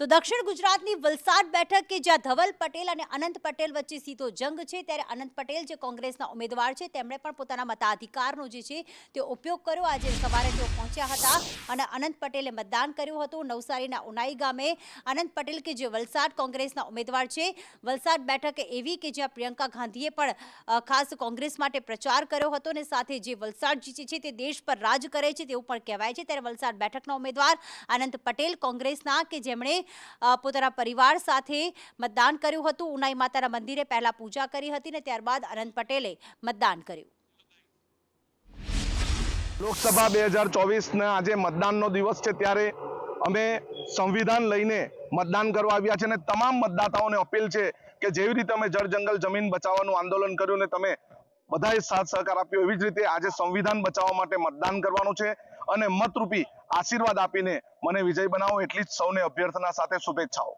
તો દક્ષિણ ગુજરાતની વલસાડ બેઠક કે જ્યાં ધવલ પટેલ અને અનંત પટેલ વચ્ચે સીધો જંગ છે, ત્યારે અનંત પટેલ જે કોંગ્રેસના ઉમેદવાર છે, તેમણે પણ પોતાના મતાધિકારનો જે છે, તે ઉપયોગ કર્યો. આજે સવારે તેઓ પહોંચ્યા હતા અને અનંત પટેલે મતદાન કર્યું હતું નવસારીના ઉનાઈ ગામે. અનંત પટેલ કે જે વલસાડ કોંગ્રેસના ઉમેદવાર છે, વલસાડ બેઠક એવી કે જ્યાં પ્રિયંકા ગાંધીએ પણ ખાસ કોંગ્રેસ માટે પ્રચાર કર્યો હતો અને સાથે જે વલસાડ જીતે છે, તે દેશ પર રાજ કરે છે તેવું પણ કહેવાય છે. ત્યારે વલસાડ બેઠકના ઉમેદવાર અનંત પટેલ કોંગ્રેસના કે જેમણે પોતાના પરિવાર સાથે મતદાન કર્યું હતું. ઉનાઈ માતાના મંદિરે પહેલા પૂજા કરી હતી ને ત્યારબાદ અનંત પટેલે મતદાન કર્યું. લોકસભા બે હજાર ચોવીસના આજે મતદાનનો દિવસ છે ત્યારે અમે સંવિધાન લઈને મતદાન કરવા આવ્યા છે અને તમામ મતદાતાઓને અપીલ છે કે જેવી રીતે અમે જળ જંગલ જમીન બચાવવાનું આંદોલન કર્યું ને તમે બધાએ સાથ સહકાર આપ્યો, એવી જ રીતે આજે સંવિધાન બચાવવા માટે મતદાન કરવાનું છે. અને મતરૂપી આશીર્વાદ આપીને મને વિજય બનાવો. એટલી જ સૌને અભ્યર્થના સાથે શુભેચ્છાઓ.